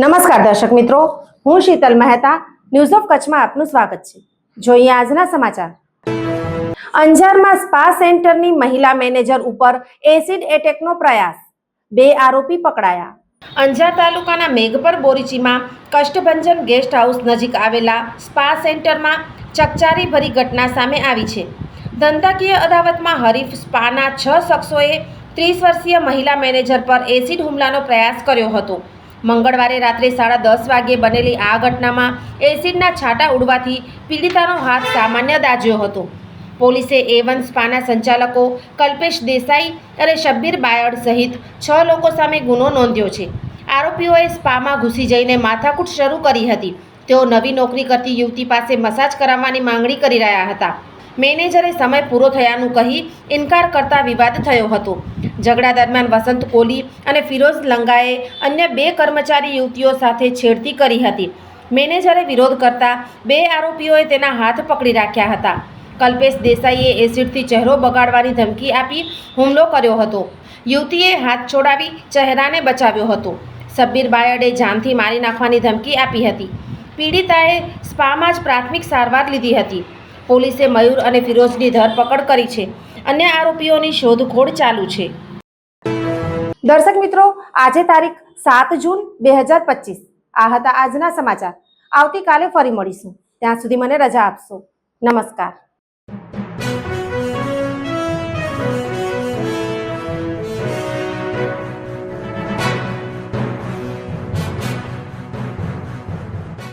નમસ્કાર દર્શક મિત્રો, હું શીતલ મહેતા ન્યૂઝ ઓફ કચ્છમાં આપનું સ્વાગત છે. જોઈએ આજના સમાચાર. અંજારમાં સ્પા સેન્ટરની મહિલા મેનેજર ઉપર એસિડ એટેકનો પ્રયાસ. બે આરોપી પકડાયા. અંજાર તાલુકાના મેઘપર બોરીચીમાં કષ્ટભંજન ગેસ્ટ હાઉસ નજીક આવેલા સ્પા સેન્ટરમાં ચકચારી ભરી ઘટના સામે આવી છે. ધંધાકીય અદાવતમાં હરીફ સ્પાના છ શખ્સોએ ત્રીસ વર્ષીય મહિલા મેનેજર પર એસિડ હુમલાનો પ્રયાસ કર્યો હતો. મંગળવારે રાત્રે સાડા દસ વાગ્યે બનેલી આ ઘટનામાં એસિડના છાંટા ઉડવાથી પીડિતાનો હાથ સામાન્ય દાજ્યો હતો. પોલીસે એ વન સ્પાના સંચાલકો કલ્પેશ દેસાઈ અને શબ્બીર બાયડ સહિત છ લોકો સામે ગુનો નોંધ્યો છે. આરોપીઓએ સ્પામાં ઘૂસી જઈને માથાકૂટ શરૂ કરી હતી. તેઓ નવી નોકરી કરતી યુવતી પાસે મસાજ કરાવવાની માંગણી કરી રહ્યા હતા. મેનેજરે સમય પૂરો થયાનું કહી ઇનકાર કરતા વિવાદ થયો હતો. ઝઘડા દરમિયાન વસંત કોહલી અને ફિરોઝ લંગાએ અન્ય બે કર્મચારી યુવતીઓ સાથે છેડતી કરી હતી. મેનેજરે વિરોધ કરતા બે આરોપીઓએ તેના હાથ પકડી રાખ્યા હતા. કલ્પેશ દેસાઈએ એસિડથી ચહેરો બગાડવાની ધમકી આપી હુમલો કર્યો હતો. યુવતીએ હાથ છોડાવી ચહેરાને બચાવ્યો હતો. સબ્બીર બાયડે જાનથી મારી નાખવાની ધમકી આપી હતી. પીડિતાએ સ્પામાં જ પ્રાથમિક સારવાર લીધી હતી. પોલીસે મયુર અને ફિરોઝની ધરપકડ કરી છે. અન્ય આરોપીઓની શોધખોળ ચાલુ છે. દર્શક મિત્રો, આજે તારીખ સાત જૂન બે હજાર પચીસ. આ હતા આજના સમાચાર. આવતીકાલે ફરી મળીશું. ત્યાં સુધી મને રજા આપશો. નમસ્કાર.